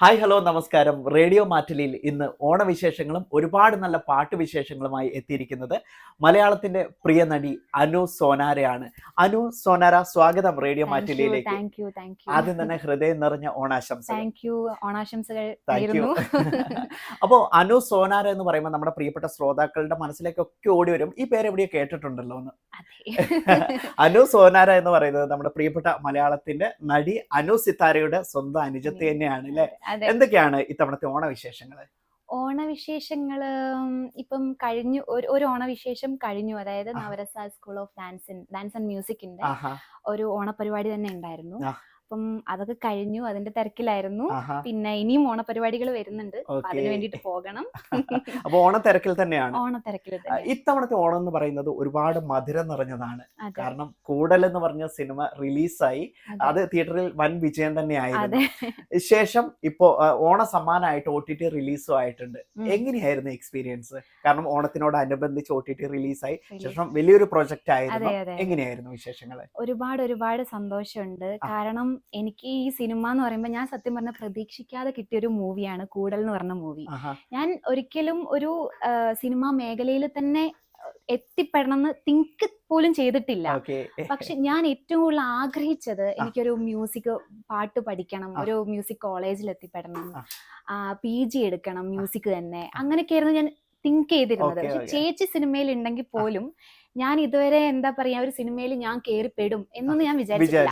Hi hello നമസ്കാരം. Radio മാറ്റലിയിൽ ഇന്ന് ഓണവിശേഷങ്ങളും ഒരുപാട് നല്ല പാട്ട് വിശേഷങ്ങളുമായി എത്തിയിരിക്കുന്നത് മലയാളത്തിന്റെ പ്രിയ നടി അനു സോനാരയാണ്. അനു സോനാര സ്വാഗതം റേഡിയോ മാറ്റലിയിലേക്ക്. ആദ്യം തന്നെ ഹൃദയം നിറഞ്ഞ ഓണാശംസകൾ. അപ്പോ ഓണാശംസകൾ അപ്പോൾ അനു സോനാര എന്ന് പറയുമ്പോൾ നമ്മുടെ പ്രിയപ്പെട്ട ശ്രോതാക്കളുടെ മനസ്സിലേക്കൊക്കെ ഓടി വരും. ഈ പേര് എവിടെയോ കേട്ടിട്ടുണ്ടല്ലോ എന്ന്. അനു സോനാര എന്ന് പറയുന്നത് നമ്മുടെ പ്രിയപ്പെട്ട മലയാളത്തിന്റെ നടി അനു സിത്താരയുടെ സ്വന്തം അനുജത്തെ തന്നെയാണ് അല്ലെ? എന്തൊക്കെയാണ് ഇത്തവണത്തെ ഓണവിശേഷങ്ങൾ ഓണവിശേഷങ്ങൾ ഇപ്പം കഴിഞ്ഞു ഒരു ഒരു ഓണവിശേഷം കഴിഞ്ഞു. അതായത്. Navarasa school of dance dance and മ്യൂസിക്കിന്റെ ഒരു ഓണപരിപാടി തന്നെ ഉണ്ടായിരുന്നു. അപ്പം അതൊക്കെ കഴിഞ്ഞു അതിന്റെ തിരക്കിലായിരുന്നു. പിന്നെ ഇനിയും ഓണപരിപാടികൾ വരുന്നുണ്ട്. അതിനു വേണ്ടിട്ട് പോകണം. അപ്പൊ ഓണത്തിരക്കിൽ തന്നെയാണ്. ഓണത്തിരക്കിൽ ഇത്തവണത്തെ ഓണം എന്ന് പറയുന്നത് ഒരുപാട് മധുരം നിറഞ്ഞതാണ്. കാരണം കൂടൽ എന്ന് പറഞ്ഞ സിനിമ റിലീസായി. അതെ. തിയേറ്ററിൽ വൻ വിജയം തന്നെയായിരുന്നു. ആയിരുന്നു ശേഷം ഇപ്പോ ഓണ സമ്മാനമായിട്ട് ഒ ടി ടി റിലീസും ആയിട്ടുണ്ട്. എങ്ങനെയായിരുന്നു എക്സ്പീരിയൻസ്? കാരണം ഓണത്തിനോടനുബന്ധിച്ച് ഒ ടി ടി റിലീസായി. ശേഷം വലിയൊരു പ്രൊജക്റ്റ് ആയിരുന്നു എങ്ങനെയായിരുന്നു വിശേഷങ്ങൾ ഒരുപാട് ഒരുപാട് സന്തോഷമുണ്ട്. കാരണം എനിക്ക് ഈ സിനിമ എന്ന് പറയുമ്പോൾ ഞാൻ സത്യം പറഞ്ഞ പ്രതീക്ഷിക്കാതെ കിട്ടിയ ഒരു മൂവിയാണ് കൂടൽ എന്ന് പറഞ്ഞ മൂവി. ഞാൻ ഒരിക്കലും ഒരു സിനിമാ മേഖലയിൽ തന്നെ എത്തിപ്പെടണം എന്ന് തിങ്ക് പോലും ചെയ്തിട്ടില്ല. പക്ഷെ ഞാൻ ഏറ്റവും കൂടുതൽ ആഗ്രഹിച്ചത് എനിക്കൊരു മ്യൂസിക് പാട്ട് പഠിക്കണം ഒരു മ്യൂസിക് കോളേജിൽ എത്തിപ്പെടണം. പി ജി എടുക്കണം മ്യൂസിക് തന്നെ. അങ്ങനെയൊക്കെയായിരുന്നു ഞാൻ തിങ്ക് ചെയ്തിരുന്നത്. പക്ഷെ ചേച്ചി സിനിമയിൽ ഉണ്ടെങ്കിൽ പോലും ഞാൻ ഇതുവരെ എന്താ പറയാ ഒരു സിനിമയിൽ ഞാൻ കേറിപ്പെടും എന്നൊന്നും ഞാൻ വിചാരിച്ചില്ല.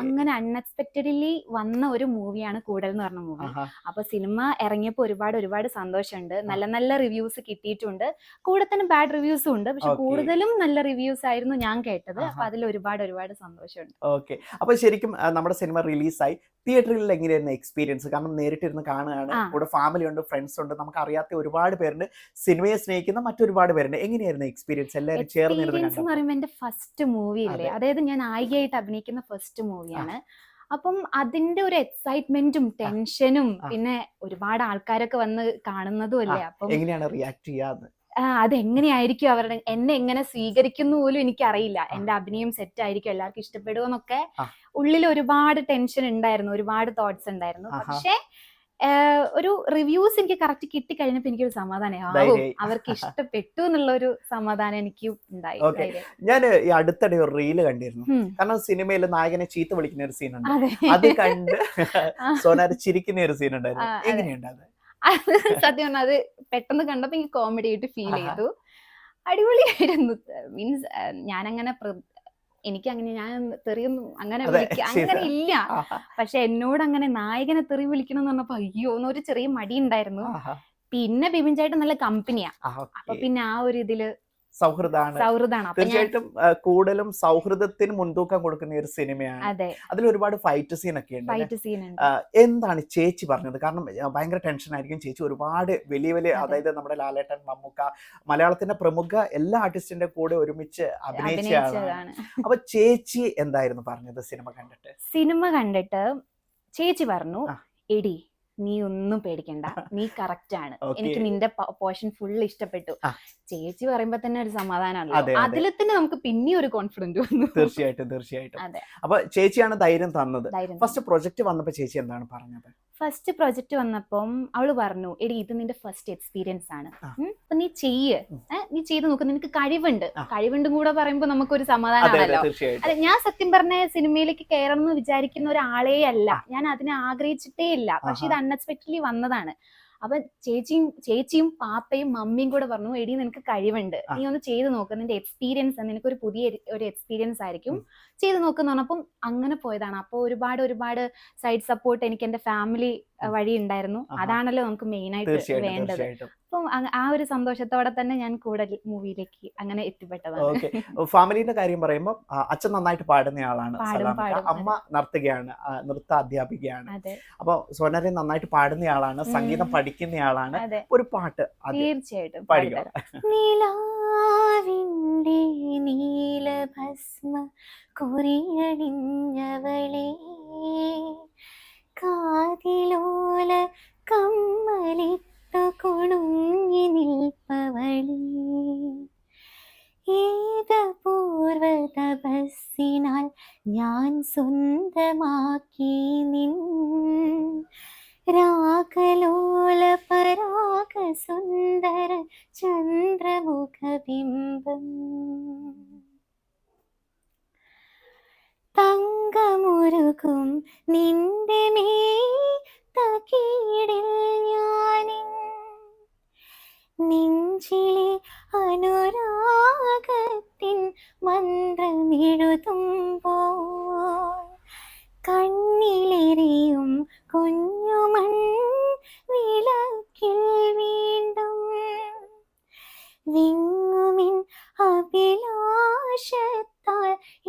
അങ്ങനെ അൺഎക്സ്പെക്റ്റഡ്ലി വന്ന ഒരു മൂവിയാണ് കൂടൽ എന്ന് പറഞ്ഞ മൂവി. അപ്പൊ സിനിമ ഇറങ്ങിയപ്പോൾ ഒരുപാട് ഒരുപാട് സന്തോഷമുണ്ട്. നല്ല നല്ല റിവ്യൂസ് കിട്ടിയിട്ടുണ്ട്. കൂടെ തന്നെ ബാഡ് റിവ്യൂസും ഉണ്ട്. പക്ഷെ. കൂടുതലും നല്ല റിവ്യൂസ് ആയിരുന്നു ഞാൻ കേട്ടത്. അപ്പൊ അതിൽ ഒരുപാട് ഒരുപാട് സന്തോഷമുണ്ട്. ഓക്കെ. അപ്പൊ ശരിക്കും നമ്മുടെ സിനിമ റിലീസായി. തിയേറ്ററിൽ എങ്ങനെയായിരുന്നു എക്സ്പീരിയൻസ് കാരണം നേരിട്ടിരുന്ന് കാണുകയാണ്. കൂടെ ഫാമിലി ഉണ്ട് ഫ്രണ്ട്സ് ഉണ്ട് നമുക്ക് അറിയാത്ത ഒരുപാട് പേരുണ്ട് സിനിമയെ സ്നേഹിക്കുന്ന മറ്റൊരുപാട് പേരുണ്ട്. എങ്ങനെയായിരുന്നു എക്സ്പീരിയൻസ് എല്ലാവരും ചേർന്നിരുന്നു പറയുമ്പോൾ എന്റെ ഫസ്റ്റ് മൂവി അല്ലേ അതായത് ഞാൻ നായികയായിട്ട് അഭിനയിക്കുന്ന ഫസ്റ്റ് മൂവിയാണ് അപ്പം അതിന്റെ ഒരു എക്സൈറ്റ്മെന്റും ടെൻഷനും പിന്നെ ഒരുപാട് ആൾക്കാരൊക്കെ വന്ന് കാണുന്നതും അല്ലേ? അപ്പം എങ്ങനെയാണ് റിയാക്ട് ചെയ്യാന്ന്? അതെങ്ങനെയായിരിക്കും അവരുടെ എന്നെ എങ്ങനെ സ്വീകരിക്കുന്നു പോലും എനിക്കറിയില്ല. എന്റെ അഭിനയം സെറ്റ് ആയിരിക്കും എല്ലാവർക്കും ഇഷ്ടപ്പെടുമോ എന്നൊക്കെ ആ. ഉള്ളിൽ ഒരുപാട് ടെൻഷൻ ഉണ്ടായിരുന്നു ഒരുപാട് തോട്ട്സ് ഉണ്ടായിരുന്നു. പക്ഷേ ഒരു റിവ്യൂസ് എനിക്ക് കറക്റ്റ് കിട്ടിക്കഴിഞ്ഞപ്പോ എനിക്കൊരു സമാധാനം. അവർക്ക് ഇഷ്ടപ്പെട്ടു എന്നുള്ള ഒരു സമാധാനം എനിക്ക് ഉണ്ടായി ഞാൻ ഈ അടുത്തിടെ ഒരു റീൽ കണ്ടിരുന്നു. കാരണം സിനിമയിൽ നായകനെ ചീത്ത വിളിക്കുന്ന ഒരു സീൻ ഉണ്ട്. അത്. കണ്ട് ആ. ചിരിക്കുന്ന ഒരു സീൻ ഉണ്ടായിരുന്നു. സത്യം പറഞ്ഞാൽ അത് പെട്ടെന്ന് കണ്ടപ്പോ എനിക്ക് കോമഡി ആയിട്ട് ഫീൽ ചെയ്തു. അടിപൊളിയായിരുന്നു. മീൻസ് ഞാൻ അങ്ങനെ എനിക്ക് അങ്ങനെ ഞാൻ തെറിയൊന്നും അങ്ങനെ വിളിക്ക അങ്ങനെ ഇല്ല. പക്ഷെ എന്നോട് അങ്ങനെ നായകനെ തെറി വിളിക്കണം എന്ന് പറഞ്ഞപ്പോ അയ്യോ എന്നൊരു ചെറിയ മടി ഉണ്ടായിരുന്നു പിന്നെ ബിബിൻ ചേട്ടൻ നല്ല കമ്പനിയാ. അപ്പൊ പിന്നെ ആ ഒരു ഇതിൽ ഞാൻ തീർച്ചയായിട്ടും കൂടുതലും സൗഹൃദത്തിന് മുൻതൂക്കം കൊടുക്കുന്ന ഒരു സിനിമയാണ്. അതിൽ ഒരുപാട് ഫൈറ്റ് സീൻ ഒക്കെ ഉണ്ട് എന്താണ് ചേച്ചി പറഞ്ഞത്? കാരണം ഭയങ്കര ടെൻഷൻ ആയിരിക്കും. ചേച്ചി ഒരുപാട് വലിയ വലിയ അതായത് നമ്മുടെ ലാലേട്ടൻ മമ്മൂക്ക മലയാളത്തിന്റെ പ്രമുഖ എല്ലാ ആർട്ടിസ്റ്റിന്റെ കൂടെ ഒരുമിച്ച് അഭിനയിച്ചാണ് അഭിനയിച്ചതാണ് അപ്പൊ ചേച്ചി എന്തായിരുന്നു പറഞ്ഞത് സിനിമ കണ്ടിട്ട്? സിനിമ കണ്ടിട്ട് ചേച്ചി പറഞ്ഞു. എടി നീ ഒന്നും പേടിക്കണ്ട. നീ കറക്റ്റ് ആണ്. എനിക്ക് നിന്റെ പോർഷൻ ഫുൾ ഇഷ്ടപ്പെട്ടു. ചേച്ചി പറയുമ്പോ തന്നെ ഒരു സമാധാനമല്ലോ അതെ. അതിൽ തന്നെ നമുക്ക് പിന്നെ ഒരു കോൺഫിഡന്റ് വന്നു. തീർച്ചയായിട്ടും തീർച്ചയായിട്ടും. അപ്പൊ ചേച്ചിയാണ് ധൈര്യം തന്നത്. ഫസ്റ്റ് പ്രൊജക്ട് വന്നപ്പോ ചേച്ചി എന്താണ് പറഞ്ഞത്? ഫസ്റ്റ് പ്രൊജക്ട് വന്നപ്പം അവൾ പറഞ്ഞു എടി ഇത് നിന്റെ ഫസ്റ്റ് എക്സ്പീരിയൻസ് ആണ്. അപ്പൊ നീ ചെയ്യ്. നീ ചെയ്ത് നോക്ക് നിനക്ക് കഴിവുണ്ട്. കഴിവുണ്ടും കൂടെ പറയുമ്പോ നമുക്കൊരു സമാധാനമാണല്ലോ. അതെ ഞാൻ സത്യം പറഞ്ഞ സിനിമയിലേക്ക് കയറണം എന്ന് വിചാരിക്കുന്ന ഒരാളേ അല്ല ഞാൻ അതിനെ ആഗ്രഹിച്ചിട്ടേ ഇല്ല പക്ഷെ ഇത് അൺഎക്സ്പെക്ടഡ്ലി വന്നതാണ്. അപ്പൊ ചേച്ചിയും ചേച്ചിയും പാപ്പയും മമ്മിയും കൂടെ പറഞ്ഞു എടി നിനക്ക് കഴിവുണ്ട്. നീ ഒന്ന് ചെയ്ത് നോക്ക്. നിന്റെ എക്സ്പീരിയൻസ് നിനക്കൊരു പുതിയ ഒരു- എക്സ്പീരിയൻസ് ആയിരിക്കും. ചെയ്തു നോക്കുന്ന പറഞ്ഞപ്പം അങ്ങനെ പോയതാണ്. അപ്പോൾ ഒരുപാട് ഒരുപാട് സൈഡ് സപ്പോർട്ട് എനിക്ക് എന്റെ ഫാമിലി വഴി ഉണ്ടായിരുന്നു. അതാണല്ലോ നമുക്ക് മെയിൻ ആയിട്ട് വേണ്ടത്. അപ്പം ആ ഒരു സന്തോഷത്തോടെ തന്നെ ഞാൻ കൂടെ മൂവിയിലേക്ക് അങ്ങനെ എത്തിപ്പെട്ടതാണ്. ഓക്കെ. ഫാമിലിന്റെ കാര്യം പറയുമ്പോൾ അച്ഛൻ നന്നായിട്ട് പാടുന്ന ആളാണ് അമ്മ നർത്തകയാണ് നൃത്ത അധ്യാപികയാണ് അപ്പൊ സോനരെ നന്നായിട്ട് പാടുന്ന ആളാണ് സംഗീതം. പഠിക്കുന്ന ആളാണ് ഒരു പാട്ട് തീർച്ചയായിട്ടും. നിലാവിന്റെ നീലഭസ്മ കുറിയണിഞ്ഞവളെ കാതിലോല കമ്മലിട്ടു കുണുങ്ങി നിൽപ്പവളി. ഏകപൂർവ തപസ്സിനാൽ ഞാൻ സ്വന്തമാക്കി നിൻ രാഗലോല പരാഗ സുന്ദര ചന്ദ്രമുഖബിംബം. തങ്കമുരുകും നിന്റെ മേ തകീടിൽ ഞാനിൻ നെഞ്ചിലെ അനുരാഗത്തിൻ മന്ത്രമെഴുതുമ്പോൾ കണ്ണിലെറിയും കുഞ്ഞുമൺ വിളക്കിൽ വീണ്ടും വിങ്ങുമിൻ അഭിലാഷത്താൽ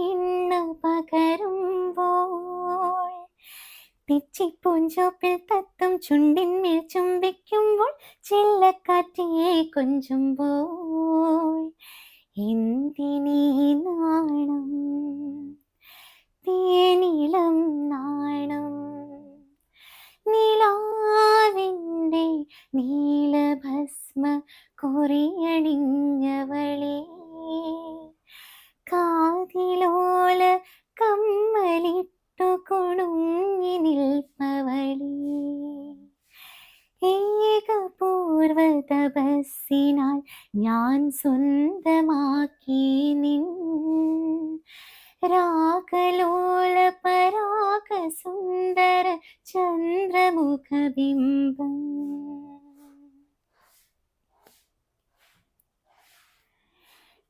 എണ്ണ പകരുമ്പോൾ തെച്ചിപ്പൂഞ്ചോപ്പിൽ തത്തും ചുണ്ടിന്മേൽ ചുംബിക്കുമ്പോൾ ചില്ലക്കാറ്റിയെ കൊഞ്ചുമ്പോൾ. എന്തിനീ നാണം? നാണം. നിലാവിന്റെ നീലഭസ്മ കുറിയണിഞ്ഞവളെ. കാതിലോല കമ്മലിട്ടു കുണുങ്ങി നിൽപ്പവളേ. ഏകപൂർവ തപസ്സിനാൽ ഞാൻ സ്വന്തമാക്കി നിൻ രാഗലോല പരാഗ സുന്ദര ചന്ദ്രമുഖബിംബം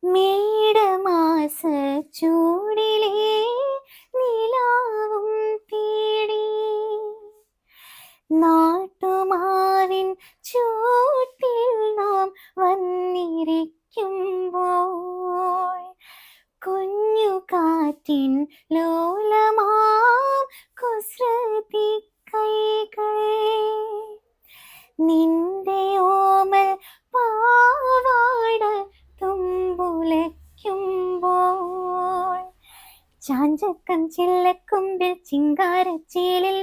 മേടമാസ ചൂടിലേ നിലാവും തേടി. നാട്ടുമാവിൻ ചൂട്ടിൽ നാം വന്നിരിക്കുമ്പോൾ കുഞ്ഞു കാറ്റിൻ ലോലമാം ചാഞ്ചക്കം ചില്ലക്കൊമ്പിൽ ചിങ്കാരച്ചേലിൽ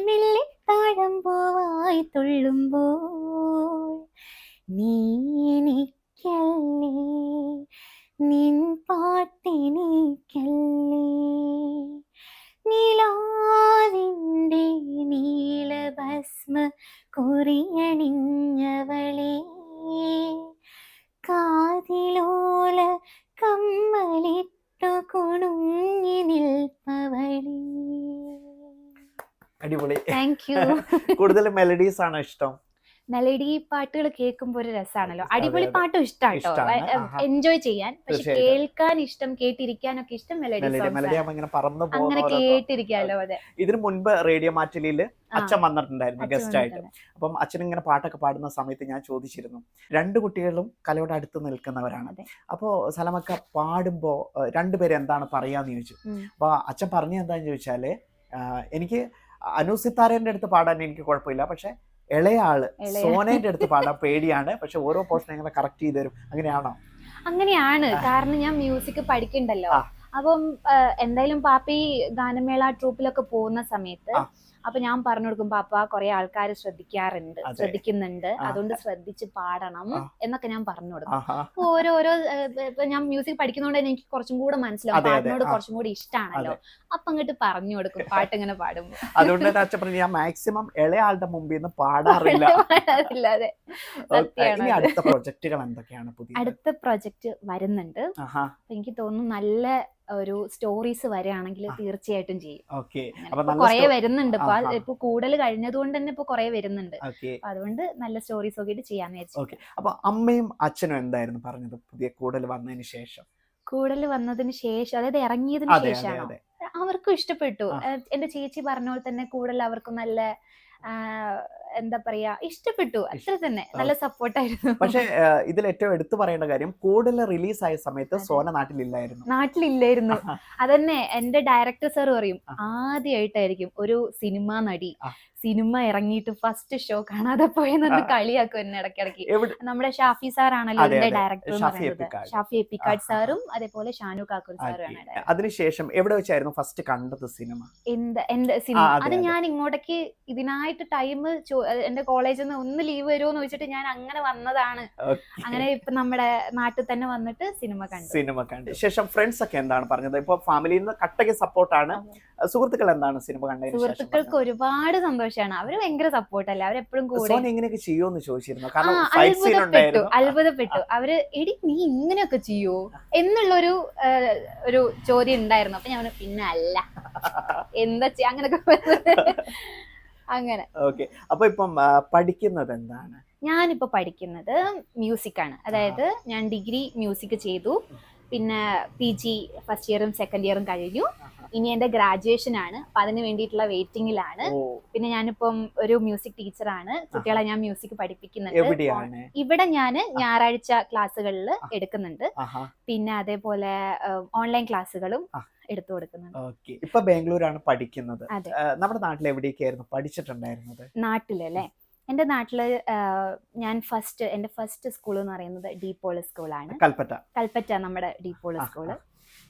അടിപൊളി. താങ്ക് യു കൂടുതൽ മെലഡീസ് ആണ് ഇഷ്ടം? മെലഡി പാട്ടുകൾ കേൾക്കുമ്പോൾ ഒരു രസമാണല്ലോ. അടിപൊളി. പാട്ടും ഇഷ്ടാട്ടോ. എൻജോയ് ചെയ്യാൻ. പക്ഷെ കേൾക്കാൻ ഇഷ്ടം കേട്ടിരിക്കാനൊക്കെ ഇഷ്ടം മെലഡി അങ്ങനെ കേട്ടിരിക്കാലോ അതെ. ഇതിനു മുൻപ് റേഡിയോ മാറ്റലിയിൽ അച്ഛൻ വന്നിട്ടുണ്ടായിരുന്നു ഗസ്റ്റ് ആയിട്ട്. അപ്പം അച്ഛൻ ഇങ്ങനെ പാട്ടൊക്കെ പാടുന്ന സമയത്ത് ഞാൻ ചോദിച്ചിരുന്നു രണ്ട് കുട്ടികളും കലയോട് അടുത്ത് നിൽക്കുന്നവരാണ്. അപ്പോ അപ്പോൾ സലമക്ക പാടുമ്പോൾ രണ്ടുപേരും എന്താണ് പറയാന്ന് ചോദിച്ചു. അപ്പൊ അപ്പോൾ അച്ഛൻ പറഞ്ഞ എന്താന്ന് ചോദിച്ചാൽ എനിക്ക് അനു സിത്താരേന്റെ അടുത്ത് പാടാൻ എനിക്ക് കുഴപ്പമില്ല. പക്ഷെ ഇളയ ആൾ സോനേന്റെ അടുത്ത് പാടാൻ പേടിയാണ്. പക്ഷെ ഓരോ പോർഷൻ എങ്ങനെ കറക്റ്റ് ചെയ്ത് തരും. അങ്ങനെയാണോ? അങ്ങനെയാണ്. കാരണം ഞാൻ മ്യൂസിക് പഠിക്കണ്ടല്ലോ. അപ്പം എന്തായാലും പാപ്പി ഗാനമേള ട്രൂപ്പിലൊക്കെ പോകുന്ന സമയത്ത്. അപ്പൊ ഞാൻ പറഞ്ഞു കൊടുക്കും പാപ്പ കുറെ ആൾക്കാർ ശ്രദ്ധിക്കാറുണ്ട് ശ്രദ്ധിക്കുന്നുണ്ട്. അതുകൊണ്ട് ശ്രദ്ധിച്ച് പാടണം എന്നൊക്കെ ഞാൻ പറഞ്ഞു കൊടുക്കും. അപ്പൊ ഓരോരോ ഇപ്പൊ ഞാൻ മ്യൂസിക് പഠിക്കുന്നതുകൊണ്ട് തന്നെ എനിക്ക് കുറച്ചും കൂടെ മനസ്സിലാവും. പാട്ടിനോട് കുറച്ചും കൂടി ഇഷ്ടമാണല്ലോ അപ്പൊ അങ്ങോട്ട് പറഞ്ഞു കൊടുക്കും പാട്ട് ഇങ്ങനെ പാടും അതുകൊണ്ട് തന്നെ ഞാൻ മാക്സിമം ഇളയാളുടെ മുമ്പിൽ നിന്ന് പാടാറില്ല. അടുത്ത പ്രൊജക്ടുകൾ എന്തൊക്കെയാണ് പുതിയ അടുത്ത പ്രൊജക്ട് വരുന്നുണ്ട്. എനിക്ക് തോന്നുന്നു നല്ല ഒരു സ്റ്റോറീസ് വരികയാണെങ്കിൽ. തീർച്ചയായിട്ടും ചെയ്യും. കുറേ വരുന്നുണ്ട്. ഇപ്പൊ കൂടുതൽ കഴിഞ്ഞതുകൊണ്ട് തന്നെ ഇപ്പൊ കുറേ വരുന്നുണ്ട്. അതുകൊണ്ട് നല്ല സ്റ്റോറീസ് ഒക്കെ ചെയ്യാന്ന് വിചാരിച്ചു അപ്പൊ അമ്മയും അച്ഛനും എന്തായിരുന്നു പറഞ്ഞത് പുതിയ കൂടുതൽ വന്നതിന് ശേഷം? കൂടുതൽ വന്നതിന് ശേഷം അതായത് ഇറങ്ങിയതിന് ശേഷമാണോ? അവർക്കും ഇഷ്ടപ്പെട്ടു. എന്റെ ചേച്ചി പറഞ്ഞ പോലെ തന്നെ കൂടുതൽ അവർക്ക് നല്ല എന്താ പറയാ ഇഷ്ടപ്പെട്ടു. അത്ര തന്നെ. നല്ല സപ്പോർട്ടായിരുന്നു പക്ഷേ ഇതിൽ ഏറ്റവും എടുത്തു പറയേണ്ട കാര്യം കൂടുതൽ റിലീസ് ആയ സമയത്ത്. സോന നാട്ടിലില്ലായിരുന്നു. നാട്ടിലില്ലായിരുന്നു. അതന്നെ എന്റെ ഡയറക്ടർ സാർ പറയും. ആദ്യമായിട്ടായിരിക്കും ഒരു സിനിമ നടി സിനിമ ഇറങ്ങിയിട്ട് ഫസ്റ്റ് ഷോ കാണാതെ പോയെന്ന് ആ. കളിയാക്കും എന്നെ ഇടയ്ക്കിടയ്ക്ക്. നമ്മുടെ ഷാഫി സാർ ആണല്ലോ ഇതിന്റെ ഡയറക്ടർ ഷാഫി എപ്പിക്കാട്. സാറും അതേപോലെ ഷാനു കാക്കൂർ സാറുമാണ് ആക്കി. അതിനുശേഷം എവിടെ വെച്ചായിരുന്നു ഫസ്റ്റ് കണ്ടത് സിനിമ? എന്ത് എന്റെ സിനിമ? അത്. ഞാൻ ഇങ്ങോട്ടേക്ക് ഇതിനായിട്ട് ടൈം എന്റെ കോളേജിൽ നിന്ന് ഒന്ന് ലീവ് വരുമോ എന്ന് ചോദിച്ചിട്ട് ഞാൻ അങ്ങനെ വന്നതാണ്. അങ്ങനെ ഇപ്പൊ നമ്മുടെ നാട്ടിൽ തന്നെ വന്നിട്ട് സിനിമ കണ്ടു. സിനിമ കണ്ടു. ശേഷം ഫ്രണ്ട്സ് ഒക്കെ എന്താണ് പറഞ്ഞത്? ഇപ്പൊ ഫാമിലിയിൽ നിന്ന് കട്ടയ്ക്ക് സപ്പോർട്ടാണ് സുഹൃത്തുക്കൾ എന്താണ് സിനിമ കണ്ടത് സുഹൃത്തുക്കൾക്ക് ഒരുപാട് സന്തോഷമാണ് അവർ ഭയങ്കര സപ്പോർട്ട് അല്ലേ? അവരെപ്പോഴും? കൂടെ സോന ഇങ്ങനെയൊക്കെ ചെയ്യുമെന്ന് ചോദിച്ചിരുന്നു? അത്ഭുതപ്പെട്ടു. അത്ഭുതപ്പെട്ടു. അവർ എടി നീ ഇങ്ങനെയൊക്കെ ചെയ്യോ? എന്നുള്ളൊരു ഒരു ചോദ്യം ഉണ്ടായിരുന്നു. അപ്പൊ ഞാൻ പിന്നെ അല്ല എന്താ ചെയ്യാ? അങ്ങനൊക്കെ അങ്ങനെ. ഓക്കെ. അപ്പൊ ഇപ്പം പഠിക്കുന്നത് എന്താണ് ഞാനിപ്പോ പഠിക്കുന്നത് മ്യൂസിക് ആണ് അതായത് ഞാൻ ഡിഗ്രി മ്യൂസിക് ചെയ്തു. പിന്നെ പി ജി ഫസ്റ്റ് ഇയറും സെക്കൻഡ് ഇയറും കഴിഞ്ഞു. ഇനി എന്റെ ഗ്രാജുവേഷൻ ആണ്. അപ്പൊ അതിന് വേണ്ടിയിട്ടുള്ള വെയിറ്റിംഗിലാണ് പിന്നെ ഞാനിപ്പം ഒരു മ്യൂസിക് ടീച്ചറാണ്. കുട്ടികളെ ഞാൻ മ്യൂസിക് പഠിപ്പിക്കുന്നുണ്ട് ഇവിടെ ഞാൻ ഞായറാഴ്ച ക്ലാസ്സുകളിൽ എടുക്കുന്നുണ്ട്. പിന്നെ അതേപോലെ ഓൺലൈൻ ക്ലാസ്സുകളും. എടുത്തു കൊടുക്കുന്നുണ്ട് ഓക്കെ. ഇപ്പൊ ബാംഗ്ലൂരാണ് പഠിക്കുന്നത്. അതെ. നമ്മുടെ നാട്ടിൽ എവിടെയൊക്കെയായിരുന്നു പഠിച്ചിട്ടുണ്ടായിരുന്നത്? നാട്ടിലല്ലേ? എന്റെ നാട്ടിൽ ഞാൻ ഫസ്റ്റ് എന്റെ ഫസ്റ്റ് സ്കൂൾ എന്ന് പറയുന്നത് ഡീപോൾ സ്കൂളാണ്. കൽപ്പറ്റ. കൽപ്പറ്റ നമ്മുടെ ഡീപോൾ ആ, സ്കൂൾ.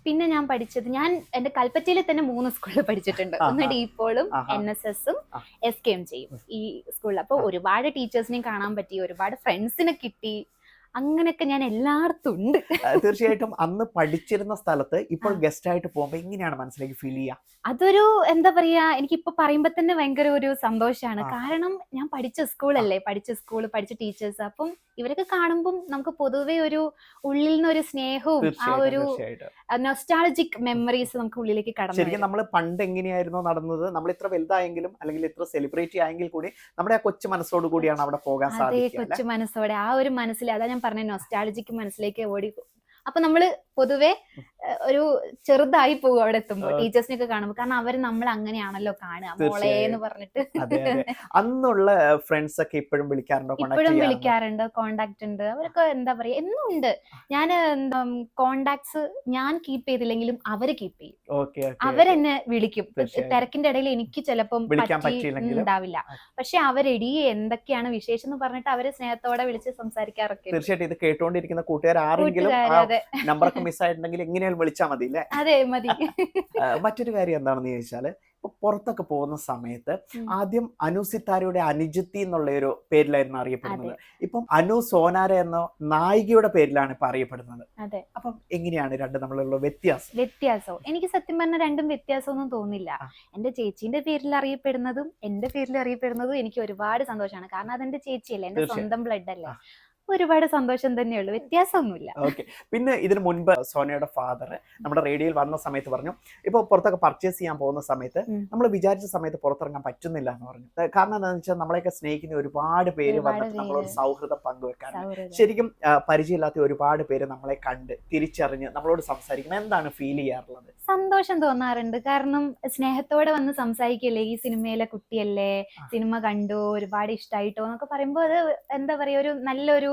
പിന്നെ ഞാൻ പഠിച്ചത് ഞാൻ എന്റെ കൽപ്പറ്റയിൽ തന്നെ മൂന്ന് സ്കൂളിൽ പഠിച്ചിട്ടുണ്ട്. ആ, ഒന്ന് ആ. ഡീപോളും ആഹാ. എൻ എസ് എസും ആ. എസ് കെയും ചെയ്യും ഈ സ്കൂളിൽ. അപ്പോൾ ആ. ഒരുപാട് ടീച്ചേഴ്സിനെയും കാണാൻ പറ്റി ഒരുപാട് ഫ്രണ്ട്സിനെ കിട്ടി. അങ്ങനെയൊക്കെ ഞാൻ എല്ലായിടത്തും ഉണ്ട്. തീർച്ചയായിട്ടും അന്ന് പഠിച്ചിരുന്ന സ്ഥലത്ത് ഇപ്പോൾ ഗസ്റ്റ് ആയിട്ട് പോകുമ്പോ എങ്ങനെയാണ് മനസ്സിലേക്ക് ഫീൽ ചെയ്യുക അതൊരു എന്താ പറയാ എനിക്കിപ്പോ പറയുമ്പോ തന്നെ ഭയങ്കര ഒരു സന്തോഷമാണ് കാരണം ഞാൻ പഠിച്ച സ്കൂളല്ലേ പഠിച്ച സ്കൂൾ പഠിച്ച ടീച്ചേഴ്സ് അപ്പം ഇവരൊക്കെ കാണുമ്പോൾ നമുക്ക് പൊതുവെ ഒരു ഉള്ളിൽ നിന്ന് ഒരു സ്നേഹവും ആ ഒരു നൊസ്റ്റാളജിക് മെമ്മറീസ് നമുക്ക് ഉള്ളിലേക്ക് കടന്നു ശരിക്കും നമ്മൾ പണ്ട് എങ്ങനെയായിരുന്നു നടന്നത് നമ്മൾ ഇത്ര വലുതായെങ്കിലും അല്ലെങ്കിൽ ഇത്ര സെലിബ്രേറ്റ് ആയെങ്കിൽ കൂടി നമ്മുടെ ആ കൊച്ചു മനസ്സോട് കൂടിയാണ് അവിടെ പോകാൻ സാധിക്കുക? കൊച്ചു മനസ്സോടെ ആ ഒരു മനസ്സിൽ അതാ ഞാൻ പറഞ്ഞ നൊസ്റ്റാളജിക്ക് മനസ്സിലേക്ക് ഓടി അപ്പൊ നമ്മൾ പൊതുവെ ഒരു ചെറുതായി പോകും അവിടെ എത്തുമ്പോൾ. ടീച്ചേഴ്സിനൊക്കെ കാണുമ്പോൾ കാരണം അവർ നമ്മൾ അങ്ങനെയാണല്ലോ കാണുക. മോളെ എന്ന് പറഞ്ഞിട്ട്. അന്നുള്ള ഫ്രണ്ട്സ് ഒക്കെ ഇപ്പോഴും വിളിക്കാറുണ്ടോ? ഇപ്പോഴും വിളിക്കാറുണ്ട്. കോണ്ടാക്ട് ഉണ്ട്. അവരൊക്കെ എന്താ പറയാ എന്നും ഉണ്ട്. ഞാൻ കോണ്ടാക്ട്സ് ഞാൻ കീപ്പ് ചെയ്തില്ലെങ്കിലും അവർ കീപ്പ് ചെയ്യും. അവരെന്നെ വിളിക്കും. തിരക്കിന്റെ ഇടയിൽ എനിക്ക് ചിലപ്പം ഉണ്ടാവില്ല. പക്ഷെ അവരെടി എന്തൊക്കെയാണ് വിശേഷം? എന്ന് പറഞ്ഞിട്ട് അവർ സ്നേഹത്തോടെ വിളിച്ച് സംസാരിക്കാറൊക്കെ. തീർച്ചയായിട്ടും ഇത് കേട്ടുകൊണ്ടിരിക്കുന്ന കൂട്ടുകാർ ആരെങ്കിലും നമ്പറൊക്കെ മിസ്സായിട്ടുണ്ടെങ്കിൽ എങ്ങനെയാലും വിളിച്ചാൽ മതി അല്ലേ? അതെ മതി. മറ്റൊരു കാര്യം എന്താണെന്ന് ചോദിച്ചാൽ ഇപ്പൊ പുറത്തൊക്കെ പോകുന്ന സമയത്ത് ആദ്യം അനു സിത്താരയുടെ അനുജിത്തി എന്നുള്ള ഒരു പേരിലായിരുന്നു അറിയപ്പെടുന്നത്. ഇപ്പം അനു സോനാര എന്ന നായികയുടെ പേരിലാണ് ഇപ്പൊ അറിയപ്പെടുന്നത്. അതെ. അപ്പം എങ്ങനെയാണ് രണ്ട് നമ്മളുള്ള വ്യത്യാസം? വ്യത്യാസം എനിക്ക് സത്യം പറഞ്ഞാൽ രണ്ടും വ്യത്യാസമൊന്നും തോന്നില്ല. എന്റെ ചേച്ചീന്റെ പേരിൽ അറിയപ്പെടുന്നതും എന്റെ പേരിൽ അറിയപ്പെടുന്നതും എനിക്ക് ഒരുപാട് സന്തോഷമാണ്. കാരണം അതെന്റെ ചേച്ചിയല്ലേ? എന്റെ. സ്വന്തം ബ്ലഡ് അല്ലേ. ഒരുപാട് സന്തോഷം തന്നെയുള്ളൂ. വ്യത്യാസമൊന്നുമില്ല. ഓക്കെ. പിന്നെ ഇതിന് മുൻപ് സോനയുടെ ഫാദർ നമ്മുടെ റേഡിയോയിൽ വന്ന സമയത്ത് പറഞ്ഞു ഇപ്പോൾ പുറത്തൊക്കെ പർച്ചേസ് ചെയ്യാൻ പോകുന്ന സമയത്ത് നമ്മൾ വിചാരിച്ച സമയത്ത് പുറത്തിറങ്ങാൻ പറ്റുന്നില്ല എന്ന് പറഞ്ഞു കാരണം എന്താണെന്ന് വെച്ചാൽ നമ്മളെയൊക്കെ സ്നേഹിക്കുന്ന ഒരുപാട് പേര് വന്നിട്ട് നമ്മളോട്. സൗഹൃദം പങ്കുവെക്കാറുണ്ട്. ശരിക്കും പരിചയമില്ലാത്ത ഒരുപാട് പേര് നമ്മളെ കണ്ട് തിരിച്ചറിഞ്ഞ് നമ്മളോട് സംസാരിക്കണം. എന്താണ് ഫീൽ ചെയ്യാറുള്ളത്? സന്തോഷം തോന്നാറുണ്ട്. കാരണം സ്നേഹത്തോടെ വന്ന് സംസാരിക്കല്ലേ? ഈ സിനിമയിലെ കുട്ടിയല്ലേ? സിനിമ കണ്ടു ഒരുപാട് ഇഷ്ടമായിട്ടോ എന്നൊക്കെ പറയുമ്പോൾ അത് എന്താ പറയാ ഒരു നല്ലൊരു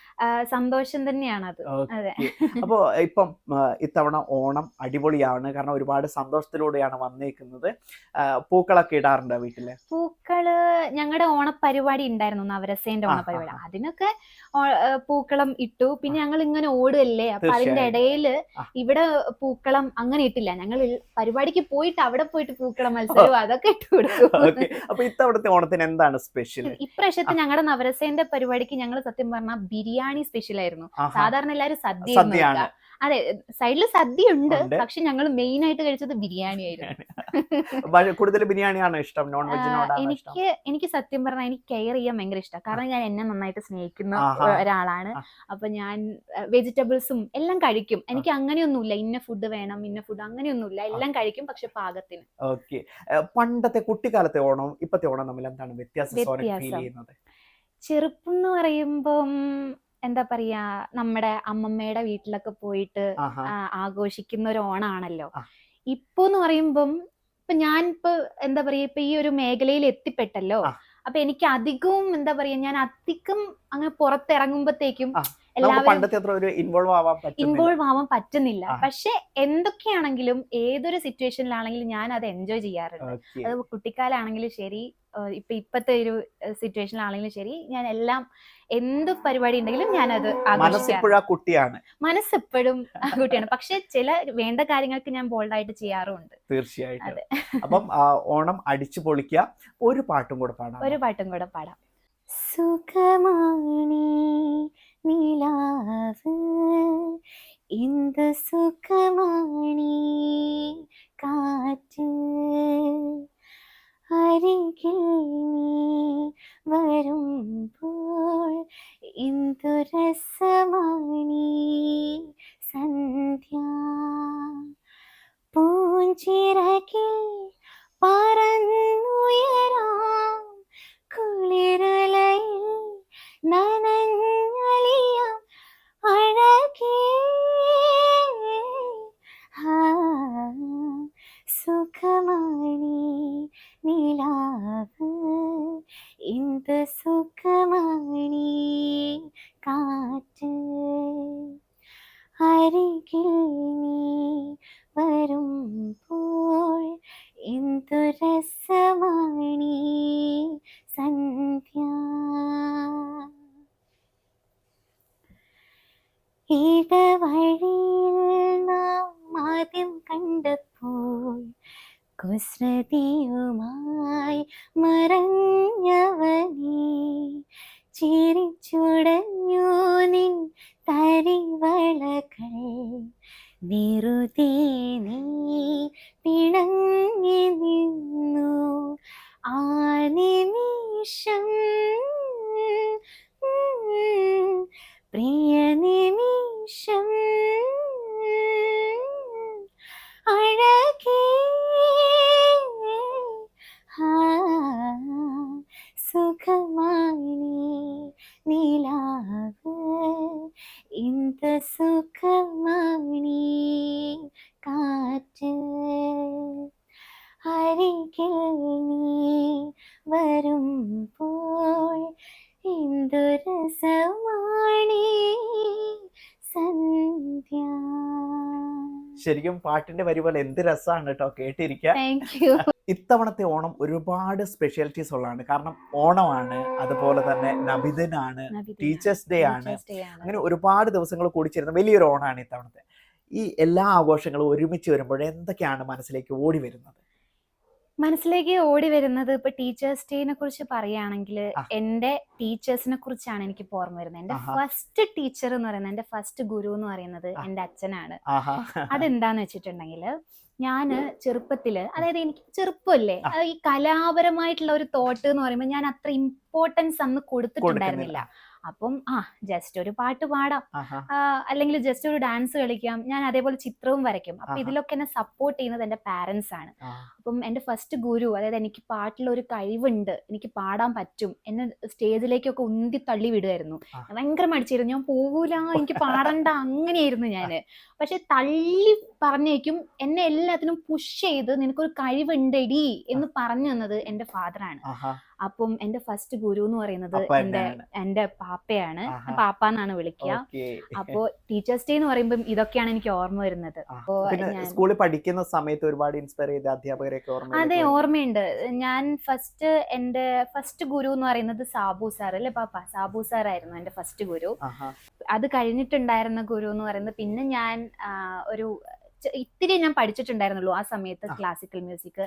സന്തോഷം തന്നെയാണ് അത് അതെ. അപ്പോ ഇപ്പം ഇത്തവണ ഓണം അടിപൊളിയാണ്. കാരണം ഒരുപാട് സന്തോഷത്തിലൂടെയാണ് വന്നേക്കുന്നത്. പൂക്കളൊക്കെ ഇടാറുണ്ട് വീട്ടിൽ? പൂക്കൾ ഞങ്ങളുടെ ഓണപ്പരിപാടി ഉണ്ടായിരുന്നു നവരസേന്റെ ഓണപരിപാടി അതിനൊക്കെ പൂക്കളം ഇട്ടു. പിന്നെ ഞങ്ങൾ ഇങ്ങനെ ഓടുകയല്ലേ അപ്പൊ അതിന്റെ ഇടയിൽ ഇടയിൽ ഇവിടെ പൂക്കളം അങ്ങനെ ഇട്ടില്ല. ഞങ്ങൾ പരിപാടിക്ക് പോയിട്ട് അവിടെ പോയിട്ട് പൂക്കളം മത്സരവും അതൊക്കെ ഇട്ടു കൊടുക്കും. അപ്പൊ ഇത്തവണത്തെ ഓണത്തിന് എന്താണ് സ്പെഷ്യൽ ഇപ്രാവശ്യത്തെ ഞങ്ങളുടെ നവരസേന്റെ പരിപാടിക്ക് ഞങ്ങൾ സത്യം പറഞ്ഞാൽ ബിരിയാണി സ്പെഷ്യൽ ആയിരുന്നു. സാധാരണ എല്ലാരും സദ്യ അതെ സൈഡിൽ സദ്യ ഉണ്ട്. പക്ഷെ ഞങ്ങൾ മെയിൻ ആയിട്ട് കഴിച്ചത് ബിരിയാണി ആയിരുന്നു. കൂടുതൽ ബിരിയാണിയാണ് ഇഷ്ടം? നോൺ എനിക്ക് എനിക്ക് സത്യം പറഞ്ഞാൽ എനിക്ക് കെയർ ചെയ്യാൻ ഭയങ്കര ഇഷ്ടമാണ് കാരണം ഞാൻ എന്നെ നന്നായിട്ട് സ്നേഹിക്കുന്ന ഒരാളാണ്. അപ്പൊ ഞാൻ വെജിറ്റബിൾസും എല്ലാം കഴിക്കും. എനിക്ക് അങ്ങനെയൊന്നുമില്ല. ഇന്ന ഫുഡ് വേണം ഇന്ന ഫുഡ് അങ്ങനെയൊന്നുമില്ല. എല്ലാം കഴിക്കും പക്ഷെ പാകത്തിന്. ഓക്കെ. പണ്ടത്തെ കുട്ടിക്കാലത്തെ ഓണം ഇപ്പത്തെ ഓണം തമ്മിൽ എന്താണ് വ്യത്യാസം. ചെറുപ്പം എന്ന് പറയുമ്പം എന്താ പറയാ നമ്മുടെ അമ്മമ്മയുടെ വീട്ടിലൊക്കെ പോയിട്ട് ആഘോഷിക്കുന്ന ഒരു ഓണാണല്ലോ ഇപ്പൊ എന്ന് പറയുമ്പം ഇപ്പൊ ഞാൻ ഇപ്പൊ എന്താ പറയാ ഇപ്പൊ ഈ ഒരു മേഖലയിൽ എത്തിപ്പെട്ടല്ലോ. അപ്പൊ എനിക്ക് അധികവും എന്താ പറയാ ഞാൻ അധികം അങ്ങനെ പുറത്തിറങ്ങുമ്പോഴത്തേക്കും ആ. എല്ലാവരും ഇൻവോൾവ് ആവാൻ പറ്റുന്നില്ല. പക്ഷെ എന്തൊക്കെയാണെങ്കിലും ഏതൊരു സിറ്റുവേഷനിലാണെങ്കിലും ഞാൻ അത് എൻജോയ് ചെയ്യാറുണ്ട്. അത് കുട്ടിക്കാലാണെങ്കിലും ശരി ഇപ്പൊ ഇപ്പത്തെ ഒരു സിറ്റുവേഷനിലാണെങ്കിലും ശരി ഞാൻ എല്ലാം എന്ത് പരിപാടി ഉണ്ടെങ്കിലും ഞാനത് അത് മനസ്സിപ്പോഴും ആ കുട്ടിയാണ്. മനസ്സെപ്പോഴും കുട്ടിയാണ്. പക്ഷെ ചില വേണ്ട കാര്യങ്ങൾക്ക് ഞാൻ ബോൾഡായിട്ട് ചെയ്യാറുമുണ്ട്. തീർച്ചയായിട്ടും. അതെ. അപ്പം ഓണം അടിച്ചു പൊളിക്ക. ഒരു പാട്ടും കൂടെ പാടാം. ഒരു പാട്ടും കൂടെ പാടാം. സുഖമാണി നിലാവ്. എന്ത് സുഖമാണി കാറ്റ്. അരികിൽ നീ വരുമ്പോൾ എന്തു രസമാണി സന്ധ്യ പൂഞ്ചിറകിൽ ഇടവഴിയിൽ നാം ആദ്യം കണ്ടപ്പോൾ കുസൃതിയുമായി മറഞ്ഞവനെ ചിരിച്ചുടഞ്ഞു നിൻ തരിവളകൾ വെറുതെ നീ ശരിക്കും പാട്ടിന്റെ വരി പോലെ എന്ത് രസമാണ് കേട്ടോ കേട്ടിരിക്കുക ഇത്തവണത്തെ ഓണം ഒരുപാട് സ്പെഷ്യാലിറ്റീസ് ഉള്ളതാണ്. കാരണം ഓണമാണ് അതുപോലെ തന്നെ നബിദിനാണ് ടീച്ചേഴ്സ് ഡേ ആണ്. അങ്ങനെ ഒരുപാട് ദിവസങ്ങൾ കൂടിച്ചേരുന്ന വലിയൊരു ഓണമാണ് ഇത്തവണത്തെ. ഈ എല്ലാ ആഘോഷങ്ങളും ഒരുമിച്ച് വരുമ്പോൾ എന്തൊക്കെയാണ് മനസ്സിലേക്ക് ഓടി വരുന്നത്? മനസ്സിലേക്ക് ഓടി വരുന്നത് ഇപ്പൊ ടീച്ചേഴ്സ് ഡേനെ കുറിച്ച് പറയുകയാണെങ്കിൽ. എന്റെ ടീച്ചേഴ്സിനെ കുറിച്ചാണ് എനിക്ക് ഓർമ്മ വരുന്നത്. എന്റെ ഫസ്റ്റ് ടീച്ചർ എന്ന് പറയുന്നത് എന്റെ ഫസ്റ്റ് ഗുരു എന്ന് പറയുന്നത്. എന്റെ അച്ഛനാണ്. അതെന്താന്ന് വെച്ചിട്ടുണ്ടെങ്കിൽ ഞാൻ ചെറുപ്പത്തിൽ അതായത് എനിക്ക് ചെറുപ്പമല്ലേ ഈ കലാപരമായിട്ടുള്ള ഒരു തോട്ട് എന്ന് പറയുമ്പോൾ ഞാൻ അത്ര ഇമ്പോർട്ടൻസ് അന്ന് കൊടുത്തിട്ടുണ്ടായിരുന്നില്ല. അപ്പം ആ ജസ്റ്റ് ഒരു പാട്ട് പാടാം. അല്ലെങ്കിൽ ജസ്റ്റ് ഒരു ഡാൻസ് കളിക്കാം. ഞാൻ അതേപോലെ ചിത്രവും വരയ്ക്കും. അപ്പൊ. ഇതിലൊക്കെ എന്നെ സപ്പോർട്ട് ചെയ്യുന്നത് എന്റെ പാരന്റ്സ് ആണ്. അപ്പം എന്റെ ഫസ്റ്റ് ഗുരു അതായത് എനിക്ക് പാട്ടിൽ ഒരു കഴിവുണ്ട് എനിക്ക് പാടാൻ പറ്റും എന്നെ സ്റ്റേജിലേക്കൊക്കെ ഉന്തി തള്ളി വിടുമായിരുന്നു. ഞാൻ ഭയങ്കര മടിച്ചിരുന്നു. ഞാൻ പോകൂല എനിക്ക് പാടണ്ട അങ്ങനെയായിരുന്നു ഞാൻ. പക്ഷെ തള്ളി പറഞ്ഞേക്കും എന്നെ എല്ലാത്തിനും പുഷ് ചെയ്ത് നിനക്കൊരു കഴിവുണ്ടെടി എന്ന് പറഞ്ഞു തന്നത് എന്റെ ഫാദറാണ് അപ്പം എന്റെ ഫസ്റ്റ് ഗുരു എന്ന് പറയുന്നത് എന്റെ എന്റെ പാപ്പയാണ്. പാപ്പ എന്നാണ് വിളിക്കുക. അപ്പോ ടീച്ചേഴ്സ് ഡേ എന്ന് പറയുമ്പോൾ ഇതൊക്കെയാണ് എനിക്ക് ഓർമ്മ വരുന്നത്. അപ്പോ സ്കൂളിൽ പഠിക്കുന്ന സമയത്ത് ഒരുപാട് ഇൻസ്പയർ ചെയ്ത അധ്യാപകരെയൊക്കെ അതെ ഓർമ്മയുണ്ട്. ഞാൻ ഫസ്റ്റ് എന്റെ ഫസ്റ്റ് ഗുരു എന്ന് പറയുന്നത് സാബു സാർ അല്ലെ പാപ്പ? സാബു സാർ ആയിരുന്നു എന്റെ ഫസ്റ്റ് ഗുരു അത് കഴിഞ്ഞിട്ടുണ്ടായിരുന്ന ഗുരു എന്ന് പറയുന്നത് പിന്നെ ഞാൻ ഒരു ഇത്തിരി ഞാൻ പഠിച്ചിട്ടുണ്ടായിരുന്നുള്ളൂ ആ സമയത്ത് ക്ലാസിക്കൽ മ്യൂസിക്.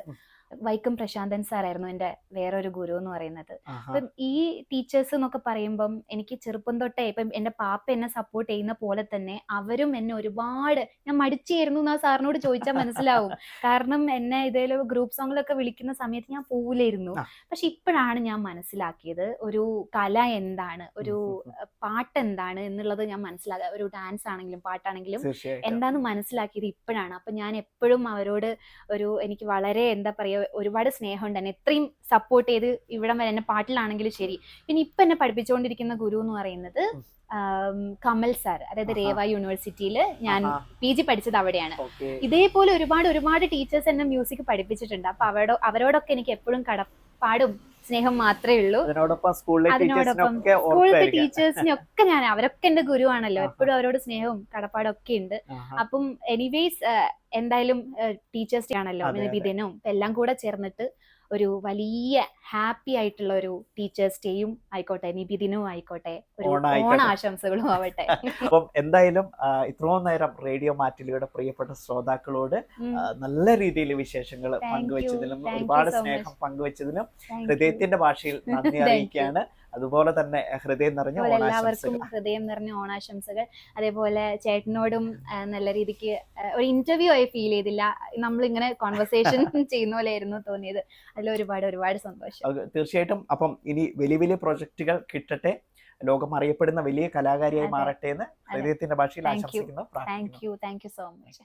വൈക്കം പ്രശാന്തൻ സാറായിരുന്നു എന്റെ വേറൊരു ഗുരു എന്ന് പറയുന്നത്. അപ്പം ഈ ടീച്ചേഴ്സ് എന്നൊക്കെ പറയുമ്പം എനിക്ക് ചെറുപ്പം തൊട്ടേ ഇപ്പം എന്റെ പാപ്പ എന്നെ സപ്പോർട്ട് ചെയ്യുന്ന പോലെ തന്നെ അവരും എന്നെ ഒരുപാട് ഞാൻ മടിച്ചായിരുന്നു എന്ന് ആ സാറിനോട് ചോദിച്ചാൽ മനസ്സിലാവും. കാരണം എന്നെ ഇതേലും ഗ്രൂപ്പ് സോങ്ങിലൊക്കെ വിളിക്കുന്ന സമയത്ത് ഞാൻ പോവില്ലായിരുന്നു. പക്ഷെ ഇപ്പോഴാണ് ഞാൻ മനസ്സിലാക്കിയത് ഒരു കല എന്താണ് ഒരു പാട്ട് എന്താണ് എന്നുള്ളത് ഞാൻ മനസ്സിലാക്കുക. ഒരു ഡാൻസ് ആണെങ്കിലും പാട്ടാണെങ്കിലും എന്താന്ന് മനസ്സിലാക്കിയത് ഇപ്പോഴാണ്. അപ്പൊ ഞാൻ എപ്പോഴും അവരോട് ഒരു എനിക്ക് വളരെ എന്താ പറയാ ഒരുപാട് സ്നേഹമുണ്ട്. എന്നെ ഇത്രയും സപ്പോർട്ട് ചെയ്ത് ഇവിടം വരെ എന്നെ പാട്ടിലാണെങ്കിലും ശരി. പിന്നെ ഇപ്പൊ എന്നെ പഠിപ്പിച്ചുകൊണ്ടിരിക്കുന്ന ഗുരു എന്ന് പറയുന്നത് കമൽ സാർ. അതായത്. രേവ യൂണിവേഴ്സിറ്റിയിൽ ഞാൻ. പി ജി പഠിച്ചത് അവിടെയാണ്. ഇതേപോലെ ഒരുപാട് ഒരുപാട് ടീച്ചേഴ്സ് എന്നെ മ്യൂസിക് പഠിപ്പിച്ചിട്ടുണ്ട്. അപ്പൊ അവരോട് അവരോടൊക്കെ എനിക്ക് എപ്പോഴും കടപ്പാടും സ്നേഹം മാത്രമേ ഉള്ളൂ. അതിനോടൊപ്പം സ്കൂളിലെ ടീച്ചേഴ്സിനൊക്കെ ഞാൻ അവരൊക്കെ എന്റെ ഗുരുവാണല്ലോ. എപ്പോഴും അവരോട് സ്നേഹവും കടപ്പാടും ഒക്കെ ഉണ്ട് അപ്പം എനിവേസ് എന്തായാലും ടീച്ചേഴ്സ് ഡേ ആണല്ലോ വിദിനും എല്ലാം കൂടെ ചേർന്നിട്ട് ഒരു വലിയ ഹാപ്പി ആയിട്ടുള്ള ഒരു ടീച്ചേഴ്സ് ഡേയും ആയിക്കോട്ടെ നിബിദിനും ആയിക്കോട്ടെ ഒരു. ഓണാശംസകളും ആവട്ടെ അപ്പം എന്തായാലും ഇത്രയും നേരം റേഡിയോ മാറ്റിലിയുടെ പ്രിയപ്പെട്ട ശ്രോതാക്കളോട് നല്ല രീതിയിൽ വിശേഷങ്ങൾ. പങ്കുവച്ചതിലും ഒരുപാട് സ്നേഹം. പങ്കുവച്ചതിലും ഹൃദയത്തിന്റെ ഭാഷയിൽ നന്ദി അറിയിക്കുകയാണ് അതുപോലെ തന്നെ ഹൃദയം നിറഞ്ഞ എല്ലാവർക്കും ഹൃദയം നിറഞ്ഞ ഓണാശംസകൾ. അതേപോലെ ചേട്ടനോടും നല്ല രീതിക്ക് ഒരു ഇന്റർവ്യൂ ആയി ഫീൽ ചെയ്തില്ല. നമ്മൾ ഇങ്ങനെ കോൺവെർസേഷൻ ചെയ്യുന്ന പോലെ ആയിരുന്നു തോന്നിയത്. അതിൽ ഒരുപാട് ഒരുപാട് സന്തോഷം. തീർച്ചയായിട്ടും അപ്പം ഇനി വലിയ വലിയ പ്രൊജക്ടുകൾ കിട്ടട്ടെ. ലോകം അറിയപ്പെടുന്ന വലിയ കലാകാരിയായി മാറട്ടെ എന്ന്. ഹൃദയത്തിന്റെ ഭാഷയിൽ ആശംസിക്കുന്നു. Thank you thank you so much